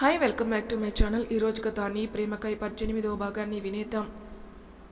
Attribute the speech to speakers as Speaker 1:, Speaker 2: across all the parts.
Speaker 1: Hi welcome back to my channel ఈరోజు నీ ప్రేమకై పద్దెనిమిదవ భాగాన్ని వినేద్దాం.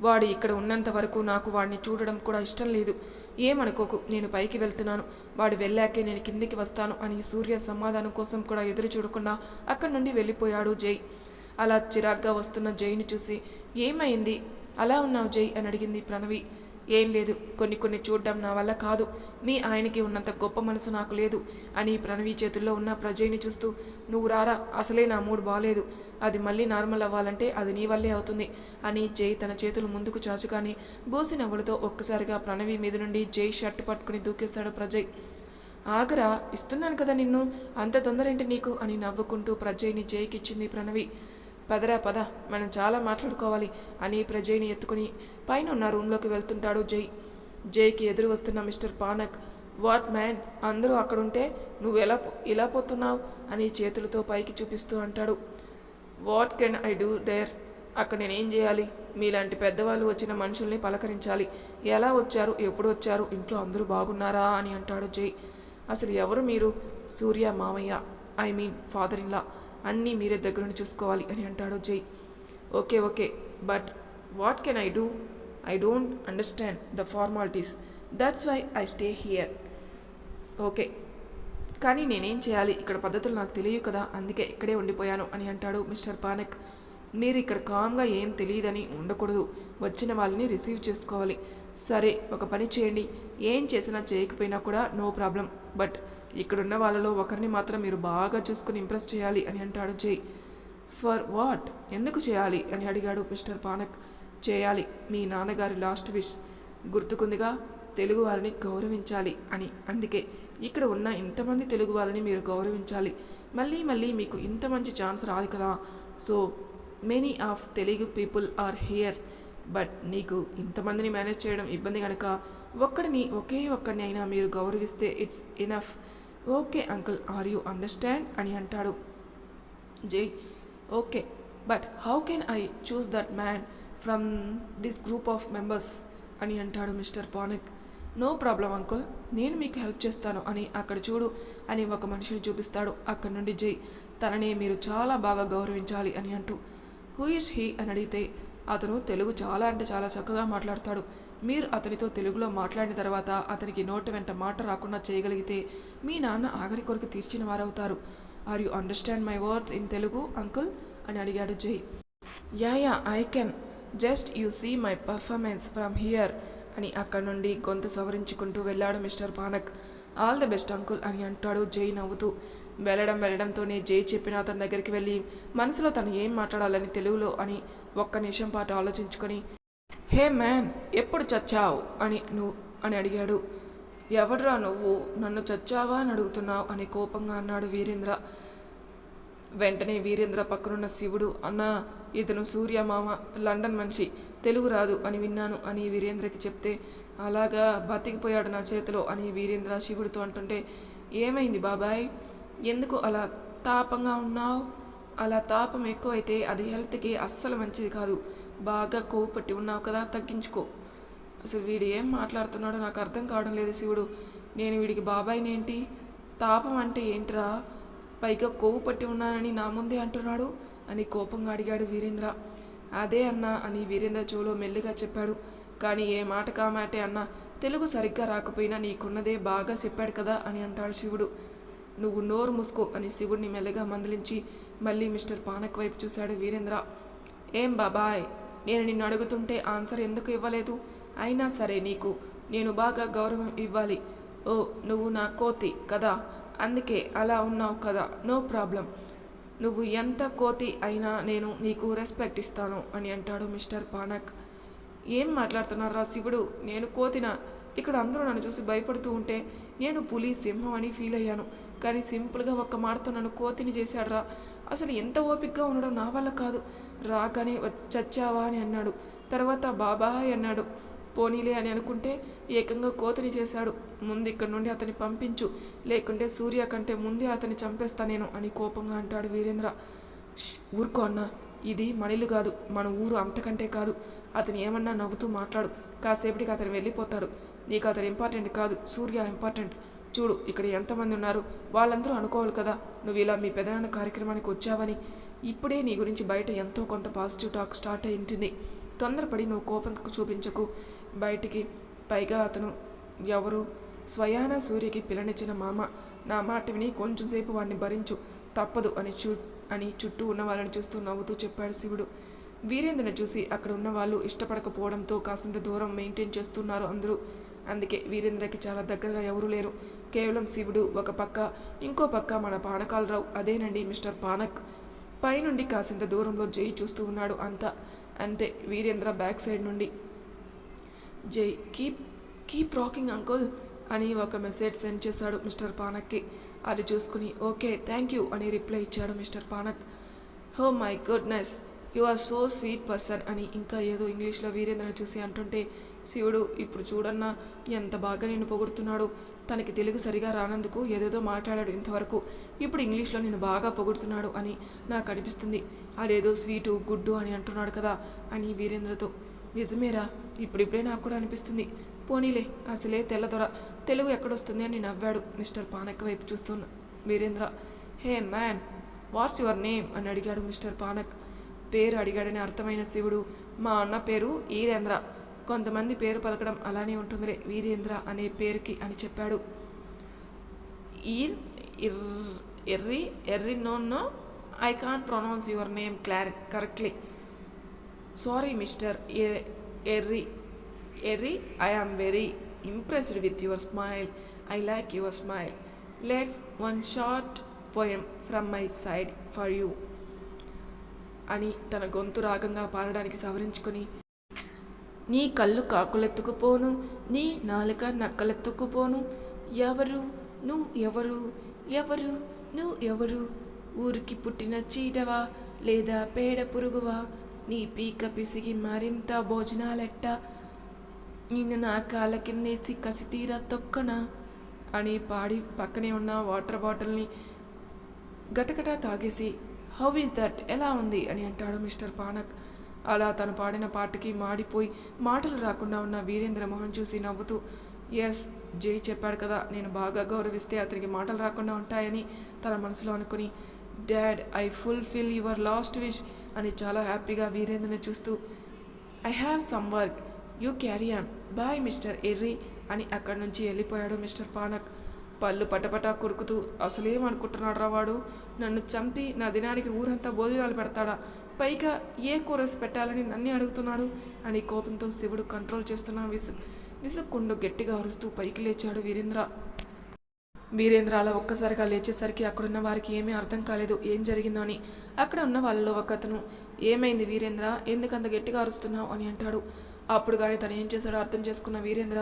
Speaker 1: వాడు ఇక్కడ ఉన్నంత వరకు నాకు వాడిని చూడడం కూడా ఇష్టం లేదు. ఏమనుకోకు నేను పైకి వెళ్తున్నాను. వాడు వెళ్ళాకే నేను కిందికి వస్తాను అని సూర్య సమాధానం కోసం కూడా ఎదురు చూడకుండా అక్కడి నుండి వెళ్ళిపోయాడు జై. అలా చిరాగ్గా వస్తున్న జైని చూసి ఏమైంది? అలా ఉన్నావు జై? అని అడిగింది ప్రణవి. ఏం లేదు. కొన్ని కొన్ని చూడడం నా వల్ల కాదు. మీ ఆయనకి ఉన్నంత గొప్ప మనసు నాకు లేదు. అని ప్రణవి చేతుల్లో ఉన్న ప్రజయ్ని చూస్తూ నువ్వు రారా? అసలే నా మూడు బాలేదు. అది మళ్ళీ నార్మల్ అవ్వాలంటే అది నీ వల్లే అవుతుంది. అని జై తన చేతులు ముందుకు చాచుకాని బోసి నవ్వులతో ఒక్కసారిగా ప్రణవి మీద నుండి జై షర్ట్ పట్టుకుని దూకేశాడు ప్రజయ్. ఆగరా? ఇస్తున్నాను కదా నిన్ను. అంత తొందర ఏంటి నీకు? అని నవ్వుకుంటూ ప్రజయ్ని జైకిచ్చింది ప్రణవి. పదరా పద. మనం చాలా మాట్లాడుకోవాలి అని ప్రజయ్ని ఎత్తుకుని పైన ఉన్న రూమ్లోకి వెళ్తుంటాడు జై. జైకి ఎదురు వస్తున్న మిస్టర్ పానక్ వాట్ మ్యాన్? అందరూ అక్కడుంటే నువ్వు ఎలా ఇలా పోతున్నావు? అని చేతులతో పైకి చూపిస్తూ అంటాడు. What can I do there? అక్కడ నేనేం చేయాలి? మీలాంటి పెద్దవాళ్ళు వచ్చిన మనుషుల్ని పలకరించాలి. ఎలా వచ్చారు? ఎప్పుడు వచ్చారు? ఇంట్లో అందరూ బాగున్నారా? అని అంటాడు జై. అసలు ఎవరు మీరు? సూర్య మామయ్య. ఐ మీన్ ఫాదర్ ఇన్లా అన్నీ మీరే దగ్గరుండి చూసుకోవాలి అని అంటాడు Jai. Okay okay but what can I do? I don't understand the formalities. That's why I stay here. Okay కానీ నేనేం చేయాలి? ఇక్కడ పద్ధతులు నాకు తెలియదు కదా అందుకే ఇక్కడే ఉండిపోయాను అని అంటాడు మిస్టర్ పానక్. మీరు ఇక్కడ కామ్గా ఏం తెలియదని ఉండకూడదు. వచ్చిన వాళ్ళని రిసీవ్ చేసుకోవాలి. సరే ఒక పని చేయండి. ఏం చేసినా చేయకపోయినా కూడా నో ప్రాబ్లం. బట్ ఇక్కడున్న వాళ్ళలో ఒకరిని మాత్రం మీరు బాగా చూసుకుని ఇంప్రెస్ చేయాలి అని అంటాడు జై. ఫర్ వాట్ ఎందుకు చేయాలి అని అడిగాడు మిస్టర్ పానక్. చేయాలి మీ నాన్నగారి లాస్ట్ విష్ గుర్తుకుందిగా? తెలుగు వారిని గౌరవించాలి అని. అందుకే ఇక్కడ ఉన్న ఇంతమంది తెలుగు వాళ్ళని మీరు గౌరవించాలి. మళ్ళీ మళ్ళీ మీకు ఇంత మంచి ఛాన్స్ రాదు కదా. So many of Telugu people are here but నీకు ఇంతమందిని మేనేజ్ చేయడం ఇబ్బంది కనుక ఒక్కడిని ఒకే ఒక్కడిని అయినా మీరు గౌరవిస్తే it's enough okay uncle. Are you understand? అని అంటాడు. Jai. Okay but how can I choose that man from this group of members? అని అంటాడు mister Panak. No problem uncle. నేను మీకు హెల్ప్ చేస్తాను అని అక్కడ చూడు అని ఒక మనిషిని చూపిస్తాడు అక్కడ నుండి జై. తనని మీరు చాలా బాగా గౌరవించాలి అని అంటూ. Who is he? అని అడిగితే అతను తెలుగు చాలా అంటే చాలా చక్కగా మాట్లాడతాడు. మీరు అతనితో తెలుగులో మాట్లాడిన తర్వాత అతనికి నోటి వెంట మాట రాకుండా చేయగలిగితే మీ నాన్న ఆఖరి కొరకు తీర్చిన వారవుతారు. Are you understand my words in Telugu uncle అని అడిగాడు Jai. Yeah yeah I can just you see my performance from here అని అక్కడి నుండి గొంతు సవరించుకుంటూ వెళ్ళాడు mister Panak. All the best uncle అని అంటాడు జై నవ్వుతూ. వెళ్ళడం వెళ్ళడంతోనే జై చెప్పిన అతని దగ్గరికి వెళ్ళి మనసులో తను ఏం మాట్లాడాలని తెలుగులో? అని ఒక్క నిమిషం పాటు ఆలోచించుకొని హే మ్యాన్ ఎప్పుడు చచ్చావు? అని నువ్వు అని అడిగాడు. ఎవడ్రా నువ్వు? నన్ను చచ్చావా అని అడుగుతున్నావు? అని కోపంగా అన్నాడు వీరేంద్ర. వెంటనే వీరేంద్ర పక్కనున్న శివుడు అన్నా ఇతను సూర్య మామ లండన్ మనిషి తెలుగు రాదు అని విన్నాను అని వీరేంద్రకి చెప్తే అలాగా బతికిపోయాడు నా చేతిలో అని వీరేంద్ర శివుడితో అంటుంటే ఏమైంది బాబాయ్? ఎందుకు అలా తాపంగా ఉన్నావు? అలా తాపం ఎక్కువైతే అది హెల్త్కి అస్సలు మంచిది కాదు. బాగా కొవ్వు పట్టి ఉన్నావు కదా తగ్గించుకో. అసలు వీడు ఏం మాట్లాడుతున్నాడో నాకు అర్థం కావడం లేదు శివుడు. నేను వీడికి బాబాయినేంటి తాపం అంటే ఏంట్రా? పైగా కొవ్వు పట్టి ఉన్నానని నా ముందే అంటున్నాడు? అని కోపంగా అడిగాడు వీరేంద్ర. అదే అన్నా అని వీరేంద్ర చెవులో మెల్లిగా చెప్పాడు. కానీ ఏ మాట కామాటే అన్నా తెలుగు సరిగ్గా రాకపోయినా నీకున్నదే బాగా చెప్పాడు కదా అని అంటాడు శివుడు. నువ్వు నోరు మూసుకో అని శివుడిని మెల్లగా మందలించి మళ్ళీ మిస్టర్ పానక్ వైపు చూశాడు వీరేంద్ర. ఏం బాబాయ్? నేను నిన్ను అడుగుతుంటే ఆన్సర్ ఎందుకు ఇవ్వలేదు? అయినా సరే నీకు నేను బాగా గౌరవం ఇవ్వాలి. ఓ నువ్వు నా కోతి కదా? అందుకే అలా ఉన్నావు కదా? No problem. నువ్వు ఎంత కోతి అయినా నేను నీకు రెస్పెక్ట్ ఇస్తాను అని అంటాడు మిస్టర్ పానక్. ఏం మాట్లాడుతున్నారా శివుడు? నేను కోతిన? ఇక్కడ అందరూ నన్ను చూసి భయపడుతూ ఉంటే నేను పులి సింహం అని ఫీల్ అయ్యాను. కానీ సింపుల్గా ఒక్క మాటతో నన్ను కోతిని చేశాడురా. అసలు ఎంత ఓపికగా ఉండడం నా వల్ల కాదు. రాగానే "వ- చచ్చావా అని అన్నాడు. తర్వాత బాబాయ్ అన్నాడు. పోనీలే అని అనుకుంటే ఏకంగా కోతిని చేశాడు. ముందు ఇక్కడి నుండి అతని పంపించు. లేకుంటే సూర్య కంటే ముందే అతన్ని చంపేస్తా నేను అని కోపంగా అంటాడు వీరేంద్ర. ఊరుకో అన్న. ఇది మనిలు కాదు. మన ఊరు అంతకంటే కాదు. అతను ఏమన్నా నవ్వుతూ మాట్లాడు. కాసేపటికి అతను వెళ్ళిపోతాడు. నీకు అతను ఇంపార్టెంట్ కాదు. సూర్య ఇంపార్టెంట్. చూడు ఇక్కడ ఎంతమంది ఉన్నారు? వాళ్ళందరూ అనుకోవాలి కదా నువ్వు ఇలా మీ పెదనాన్న కార్యక్రమానికి వచ్చావని. ఇప్పుడే నీ గురించి బయట ఎంతో కొంత పాజిటివ్ టాక్ స్టార్ట్ అయి ఉంటుంది. తొందరపడి నువ్వు కోపం చూపించకు. బయటికి పైగా అతను ఎవరు? స్వయాన సూర్యకి పిల్లనిచ్చిన మామ. నా మాట విని కొంచెంసేపు వాడిని భరించు. తప్పదు అని చూ అని చుట్టూ ఉన్న వాళ్ళని చూస్తూ నవ్వుతూ చెప్పాడు శివుడు. వీరేంద్రని చూసి అక్కడ ఉన్న వాళ్ళు ఇష్టపడకపోవడంతో కాసింత దూరం మెయింటైన్ చేస్తున్నారు అందరూ. అందుకే వీరేంద్రకి చాలా దగ్గరగా ఎవరూ లేరు. కేవలం శివుడు ఒక పక్క ఇంకో పక్క మన పానకాలరావు. అదేనండి మిస్టర్ పానక్. పైనుండి కాసింత దూరంలో జై చూస్తూ ఉన్నాడు అంతా. అంతే వీరేంద్ర బ్యాక్ సైడ్ నుండి. జై కీప్ కీప్ రాకింగ్ అంకుల్ అని ఒక మెసేజ్ సెండ్ చేశాడు మిస్టర్ పానక్కి. అది చూసుకుని ఓకే థ్యాంక్ యూ అని రిప్లై ఇచ్చాడు mister Panak. Oh my goodness. You are so sweet person అని ఇంకా ఏదో ఇంగ్లీష్లో వీరేంద్రని చూసి అంటుంటే శివుడు ఇప్పుడు చూడన్నా ఎంత బాగా నేను పొగుడుతున్నాడు. తనకి తెలుగు సరిగా రానందుకు ఏదేదో మాట్లాడాడు ఇంతవరకు. ఇప్పుడు ఇంగ్లీష్లో నేను బాగా పొగుడుతున్నాడు అని నాకు అనిపిస్తుంది. అదేదో స్వీటు గుడ్డు అని అంటున్నాడు కదా అని వీరేంద్రతో. నిజమేరా ఇప్పుడిప్పుడే నాకు కూడా అనిపిస్తుంది. పోనీలే అసలే తెల్లదొర తెలుగు ఎక్కడొస్తుంది అని నవ్వాడు మిస్టర్ పానక్ వైపు చూస్తున్న Veerendra. Hey man what's your name అని అడిగాడు మిస్టర్ పానక్. పేరు అడిగాడని అర్థమైన శివుడు మా అన్న పేరు ఈరేంద్ర. కొంతమంది పేరు పలకడం అలానే ఉంటుందిలే వీరేంద్ర అనే పేరుకి అని చెప్పాడు. ఈర్ ఇర్ Errie Errie no no I can't pronounce your name క్లారి correctly. Sorry mister Errie Errie I am very impressed with your smile. I like your smile. Let's one short poem from my side for you. అని తన గొంతు రాగంగా పాడడానికి సవరించుకొని నీ కళ్ళు కాకులెత్తుకుపోను నీ నాలుక నక్కలెత్తుకుపోను. ఎవరు? నువ్వు ఎవరు? ఎవరు? నువ్వు ఎవరు? ఊరికి పుట్టిన చీటవా? లేదా పేడ పురుగువా? నీ పీక పిసిగి మరింత భోజనాలెట్ట? నిన్ను నా కాళ్ళ కిందేసి కసితీరా తొక్కనా? అని పాడి పక్కనే ఉన్న వాటర్ బాటిల్ని గటగట తాగేసి హౌ ఈజ్ దట్ ఎలా ఉంది? అని అంటాడు మిస్టర్ పానక్. అలా తను పాడిన పాటకి మాడిపోయి మాటలు రాకుండా ఉన్న వీరేంద్ర మోహన్ చూసి నవ్వుతూ ఎస్ జై చెప్పాడు కదా నేను బాగా గౌరవిస్తే అతనికి మాటలు రాకుండా ఉంటాయని తన మనసులో అనుకుని dad I fulfil your last wish అని చాలా హ్యాపీగా వీరేంద్రని చూస్తూ I have some work you carry on boy mister Errie అని అక్కడి నుంచి వెళ్ళిపోయాడు మిస్టర్ పానక్. పళ్ళు పటపటా కొరుకుతూ అసలేమనుకుంటున్నాడు వాడు? నన్ను చంపి నా దినానికి ఊరంతా భోజనాలు పెడతాడా? పైగా ఏ కూరస్ పెట్టాలని నన్నే అడుగుతున్నాడు? అని కోపంతో శివుడు కంట్రోల్ చేస్తున్న విసు విసుక్కుండు గట్టిగా అరుస్తూ పైకి లేచాడు వీరేంద్ర. వీరేంద్ర అలా ఒక్కసారిగా లేచేసరికి అక్కడున్న వారికి ఏమీ అర్థం కాలేదు ఏం జరిగిందో అని. అక్కడ ఉన్న వాళ్ళలో ఒక అతను ఏమైంది వీరేంద్ర? ఎందుకంత గట్టిగా అరుస్తున్నావు? అని అంటాడు. అప్పుడు కానీ తను ఏం చేశాడో అర్థం చేసుకున్న వీరేంద్ర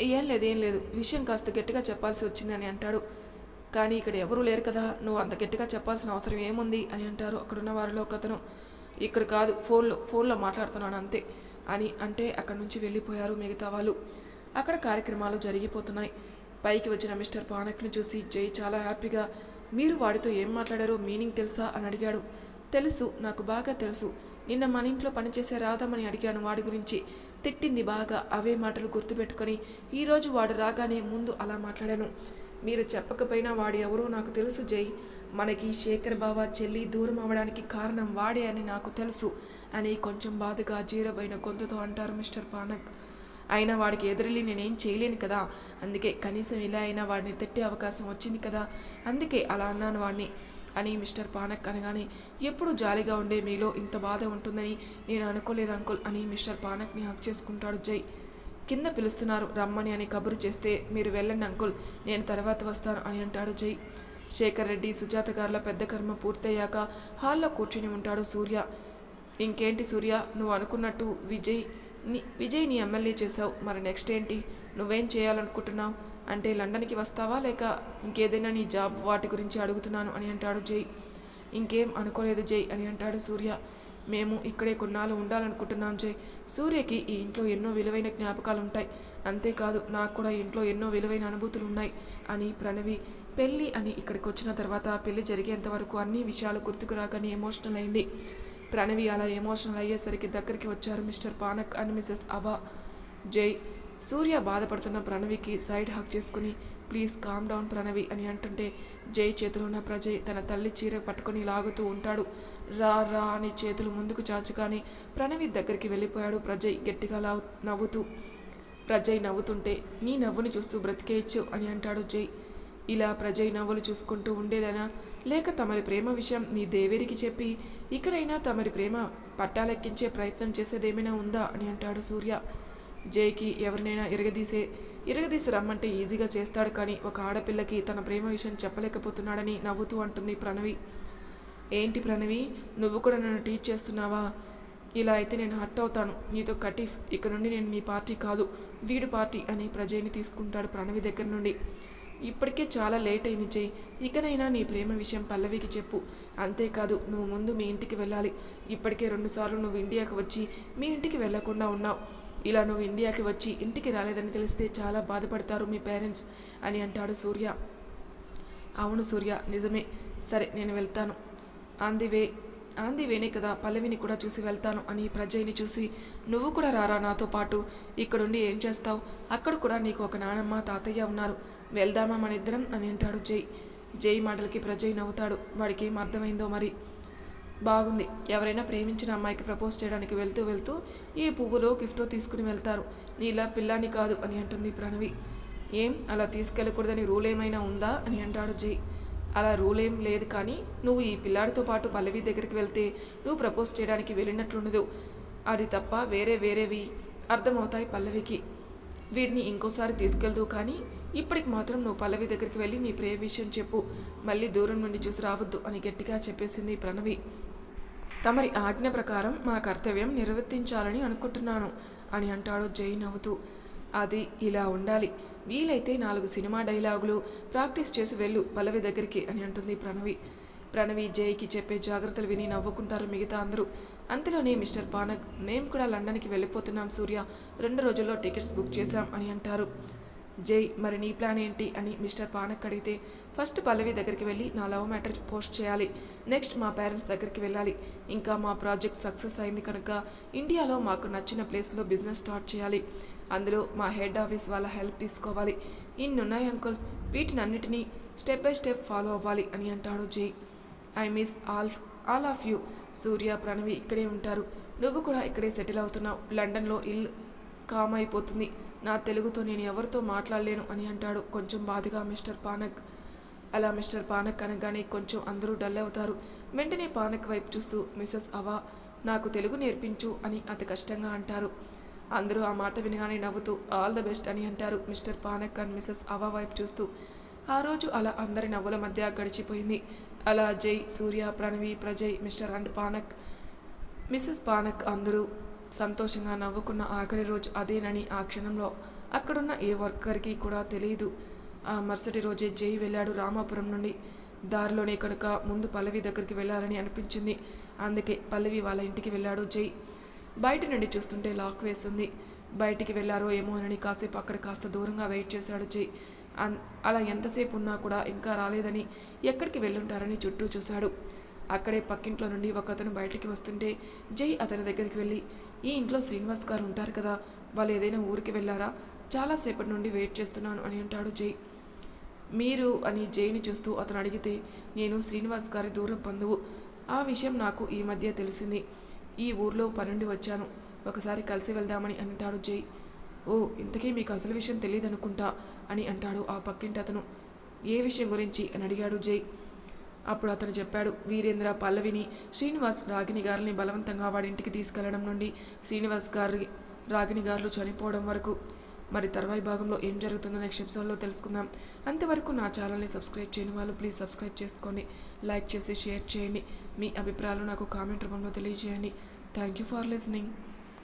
Speaker 1: ఏం లేదు ఏం లేదు విషయం కాస్త గట్టిగా చెప్పాల్సి వచ్చిందని అంటాడు. కానీ ఇక్కడ ఎవరూ లేరు కదా నువ్వు అంత గట్టిగా చెప్పాల్సిన అవసరం ఏముంది అని అంటారు అక్కడున్న వారిలో ఒక అతను ఇక్కడ కాదు ఫోన్లో ఫోన్లో మాట్లాడుతున్నాను అంతే అని అంటే అక్కడి నుంచి వెళ్ళిపోయారు మిగతా వాళ్ళు. అక్కడ కార్యక్రమాలు జరిగిపోతున్నాయి. పైకి వచ్చిన మిస్టర్ పానక్ను చూసి జై చాలా హ్యాపీగా మీరు వాడితో ఏం మాట్లాడారో మీనింగ్ తెలుసా? అని అడిగాడు. తెలుసు నాకు బాగా తెలుసు. నిన్న మన ఇంట్లో పనిచేసే రాదామని అడిగాను వాడి గురించి. తిట్టింది బాగా అవే మాటలు గుర్తుపెట్టుకొని. ఈరోజు వాడు రాగానే ముందు అలా మాట్లాడాను. మీరు చెప్పకపోయినా వాడు ఎవరో నాకు తెలుసు జై. మనకి శేఖర్ బావ చెల్లి దూరం అవ్వడానికి కారణం వాడే అని నాకు తెలుసు అని కొంచెం బాధగా జీరబైన గొంతుతో అంటారు మిస్టర్ పానక్. అయినా వాడికి ఎదురెళ్ళి నేనేం చేయలేను కదా. అందుకే కనీసం ఇలా అయినా వాడిని తిట్టే అవకాశం వచ్చింది కదా. అందుకే అలా అన్నాను వాడిని అని మిస్టర్ పానక్ అనగానే ఎప్పుడు జాలిగా ఉండే మీలో ఇంత బాధ ఉంటుందని నేను అనుకోలేదు అంకుల్ అని మిస్టర్ పానక్ని హక్ చేసుకుంటాడు జై. కింద పిలుస్తున్నారు రమ్మని అని కబురు చేస్తే మీరు వెళ్ళండి అంకుల్ నేను తర్వాత వస్తాను అని అంటాడు జై. శేఖర్ రెడ్డి సుజాత గారుల పెద్ద కర్మ పూర్తయ్యాక హాల్లో కూర్చుని ఉంటాడు సూర్య. ఇంకేంటి సూర్య నువ్వు అనుకున్నట్టు విజయ్ నీ విజయ్ నీ ఎమ్మెల్యే చేశావు మరి నెక్స్ట్ ఏంటి? నువ్వేం చేయాలనుకుంటున్నావు? అంటే లండన్కి వస్తావా? లేక ఇంకేదైనా నీ జాబ్ వాటి గురించి అడుగుతున్నాను అని అంటాడు జై. ఇంకేం అనుకోలేదు జై అని అంటాడు సూర్య. మేము ఇక్కడే కొన్నాళ్ళు ఉండాలనుకుంటున్నాం జై. సూర్యకి ఈ ఇంట్లో ఎన్నో విలువైన జ్ఞాపకాలు ఉంటాయి అంతేకాదు నాకు కూడా ఇంట్లో ఎన్నో విలువైన అనుభూతులు ఉన్నాయి అని ప్రణవి. పెళ్ళి అని ఇక్కడికి వచ్చిన తర్వాత పెళ్ళి జరిగేంత వరకు అన్ని విషయాలు గుర్తుకు రాగానే ఎమోషనల్ అయింది. ప్రణవి అలా ఎమోషనల్ అయ్యేసరికి దగ్గరికి వచ్చారు మిస్టర్ పానక్ అండ్ మిసెస్ అవా జై సూర్య బాధపడుతున్న ప్రణవికి సైడ్ హక్ చేసుకుని ప్లీజ్ కామ్ డౌన్ ప్రణవి అని అంటుంటే జై చేతిలో ఉన్న ప్రజయ్ తన తల్లి చీర పట్టుకొని లాగుతూ ఉంటాడు. రా రా అని చేతులు ముందుకు చాచుకాని ప్రణవి దగ్గరికి వెళ్ళిపోయాడు. ప్రజయ్ గట్టిగా లావు నవ్వుతూ ప్రజయ్ నవ్వుతుంటే నీ నవ్వుని చూస్తూ బ్రతికేయచ్చు అని అంటాడు జై. ఇలా ప్రజయ్ నవ్వులు చూసుకుంటూ ఉండేదనా లేక తమరి ప్రేమ విషయం మీ దేవేరికి చెప్పి ఇక్కడైనా తమరి ప్రేమ పట్టాలెక్కించే ప్రయత్నం చేసేదేమైనా ఉందా అని అంటాడు సూర్య. జైకి ఎవరినైనా ఇరగదీసే ఇరగదీసి రమ్మంటే ఈజీగా చేస్తాడు కానీ ఒక ఆడపిల్లకి తన ప్రేమ విషయం చెప్పలేకపోతున్నాడని నవ్వుతూ అంటుంది ప్రణవి. ఏంటి ప్రణవి? నువ్వు కూడా నన్ను టీచ్ చేస్తున్నావా? ఇలా అయితే నేను హట్ అవుతాను. నీతో కటీఫ్ ఇక నుండి నేను నీ పార్టీ కాదు. వీడు పార్టీ అని ప్రజయ్ని తీసుకుంటాడు ప్రణవి దగ్గర నుండి. ఇప్పటికే చాలా లేట్ అయింది జై. ఇకనైనా నీ ప్రేమ విషయం పల్లవికి చెప్పు. అంతేకాదు నువ్వు ముందు మీ ఇంటికి వెళ్ళాలి. ఇప్పటికే రెండుసార్లు నువ్వు ఇండియాకి వచ్చి మీ ఇంటికి వెళ్ళకుండా ఉన్నావు. ఇలా నువ్వు ఇండియాకి వచ్చి ఇంటికి రాలేదని తెలిస్తే చాలా బాధపడతారు మీ పేరెంట్స్ అని అంటాడు సూర్య. అవును సూర్య నిజమే. సరే నేను వెళ్తాను. On the way on the వేనే కదా పల్లవిని కూడా చూసి వెళ్తాను అని ప్రజయ్ని చూసి నువ్వు కూడా రారా నాతో పాటు? ఇక్కడుండి ఏం చేస్తావు? అక్కడ కూడా నీకు ఒక నానమ్మ తాతయ్య ఉన్నారు. వెళ్దామా మన ఇద్దరం? అని అంటాడు జై. జై మాటలకి ప్రజయ్ నవ్వుతాడు. వాడికి ఏం అర్థమైందో మరి? బాగుంది. ఎవరైనా ప్రేమించిన అమ్మాయికి ప్రపోజ్ చేయడానికి వెళ్తూ వెళ్తూ ఈ పువ్వులో గిఫ్ట్తో తీసుకుని వెళ్తారు. నీలా పిల్లాని కాదు అని అంటుంది ప్రణవి. ఏం? అలా తీసుకెళ్ళకూడదని రూల్ ఏమైనా ఉందా? అని అంటాడు జై. అలా రూల్ ఏం లేదు కానీ నువ్వు ఈ పిల్లాడితో పాటు పల్లవి దగ్గరికి వెళ్తే నువ్వు ప్రపోజ్ చేయడానికి వెళ్ళినట్లుండదు. అది తప్ప వేరే వేరేవి అర్థమవుతాయి పల్లవికి. వీడిని ఇంకోసారి తీసుకెళ్దు కానీ ఇప్పటికి మాత్రం నువ్వు పల్లవి దగ్గరికి వెళ్ళి నీ ప్రేమ విషయం చెప్పు. మళ్ళీ దూరం నుండి చూసి రావద్దు అని గట్టిగా చెప్పేసింది ప్రణవి. తమరి ఆజ్ఞ ప్రకారం మా కర్తవ్యం నిర్వర్తించాలని అనుకుంటున్నాను అని అంటాడు జై నవ్వుతూ. అది ఇలా ఉండాలి. వీలైతే నాలుగు సినిమా డైలాగులు ప్రాక్టీస్ చేసి వెళ్ళు పల్లవి దగ్గరికి అని అంటుంది ప్రణవి. ప్రణవి జైకి చెప్పే జాగ్రత్తలు విని నవ్వుకుంటారు మిగతా అందరూ. అంతలోనే మిస్టర్ పానక్ మేము కూడా లండన్కి వెళ్ళిపోతున్నాం సూర్య. రెండు రోజుల్లో టికెట్స్ బుక్ చేశాం అని అంటారు. జై మరి నీ ప్లాన్ ఏంటి అని మిస్టర్ పానక్ అడిగితే ఫస్ట్ పల్లవి దగ్గరికి వెళ్ళి నా లవ్ మ్యాటర్ పోస్ట్ చేయాలి. నెక్స్ట్ మా పేరెంట్స్ దగ్గరికి వెళ్ళాలి. ఇంకా మా ప్రాజెక్ట్ సక్సెస్ అయింది కనుక ఇండియాలో మాకు నచ్చిన ప్లేస్లో బిజినెస్ స్టార్ట్ చేయాలి. అందులో మా హెడ్ ఆఫీస్ వాళ్ళ హెల్ప్ తీసుకోవాలి. ఇన్నున్నాయి అంకుల్. వీటినన్నిటినీ స్టెప్ బై స్టెప్ ఫాలో అవ్వాలి అని అంటాడు Jai. I miss all all of you. Surya Pranavi ఇక్కడే ఉంటారు. నువ్వు కూడా ఇక్కడే సెటిల్ అవుతున్నావు. లండన్లో ఇల్లు కామ్ అయిపోతుంది నా తెలుగుతో నేను ఎవరితో మాట్లాడలేను అని అంటాడు కొంచెం బాధగా మిస్టర్ పానక్. అలా మిస్టర్ పానక్ అనగానే కొంచెం అందరూ డల్ అవుతారు. వెంటనే పానక్ వైపు చూస్తూ మిస్సెస్ అవా నాకు తెలుగు నేర్పించు అని అతి కష్టంగా అంటారు. అందరూ ఆ మాట వినగానే నవ్వుతూ ఆల్ ద బెస్ట్ అని అంటారు మిస్టర్ పానక్ అండ్ మిస్సెస్ అవా వైపు చూస్తూ. ఆ రోజు అలా అందరి నవ్వుల మధ్య గడిచిపోయింది. అలా Jai Surya Pranavi Prajay mister and Panak. Missus Panak అందరూ సంతోషంగా నవ్వుకున్న ఆఖరి రోజు అదేనని ఆ క్షణంలో అక్కడున్న ఏ వర్కర్కి కూడా తెలియదు ఆ మరుసటి రోజే జై వెళ్ళాడు రామాపురం నుండి. దారిలోనే కనుక ముందు పల్లవి దగ్గరికి వెళ్ళాలని అనిపించింది. అందుకే పల్లవి వాళ్ళ ఇంటికి వెళ్ళాడు జై. బయట నుండి చూస్తుంటే లాక్ వేస్తుంది బయటికి వెళ్ళారో ఏమో అని కాసేపు అక్కడ కాస్త దూరంగా వెయిట్ చేశాడు జై. అన్- అలా ఎంతసేపు ఉన్నా కూడా ఇంకా రాలేదని ఎక్కడికి వెళ్ళుంటారని చుట్టూ చూశాడు. అక్కడే పక్కింట్లో నుండి ఒక అతను బయటికి వస్తుంటే జై అతని దగ్గరికి వెళ్ళి ఈ ఇంట్లో శ్రీనివాస్ గారు ఉంటారు కదా వాళ్ళు ఏదైనా ఊరికి వెళ్ళారా? చాలాసేపటి నుండి వెయిట్ చేస్తున్నాను అని అంటాడు జై. మీరు అని జైని చూస్తూ అతను అడిగితే నేను శ్రీనివాస్ గారి దూర బంధువు. ఆ విషయం నాకు ఈ మధ్య తెలిసింది. ఈ ఊర్లో పనుండి వచ్చాను. ఒకసారి కలిసి వెళ్దామని అంటాడు జై. ఓ ఇంతకీ మీకు అసలు విషయం తెలియదనుకుంటా అని అంటాడు ఆ పక్కింటి అతను. ఏ విషయం గురించి? అని అడిగాడు జై. అప్పుడు అతను చెప్పాడు వీరేంద్ర పల్లవిని శ్రీనివాస్ రాగిణి గారిని బలవంతంగా వాడి ఇంటికి తీసుకెళ్ళడం నుండి శ్రీనివాస్ గారి రాగిణి గారులు చనిపోవడం వరకు. మరి తర్వాయి భాగంలో ఏం జరుగుతుందో నెక్స్ట్ ఎపిసోడ్లో తెలుసుకుందాం. అంతవరకు నా ఛానల్ని సబ్స్క్రైబ్ చేయని వాళ్ళు ప్లీజ్ సబ్స్క్రైబ్ చేసుకోండి. లైక్ చేసి షేర్ చేయండి. మీ అభిప్రాయాలు నాకు కామెంట్ రూపంలో తెలియజేయండి. Thank you for listening.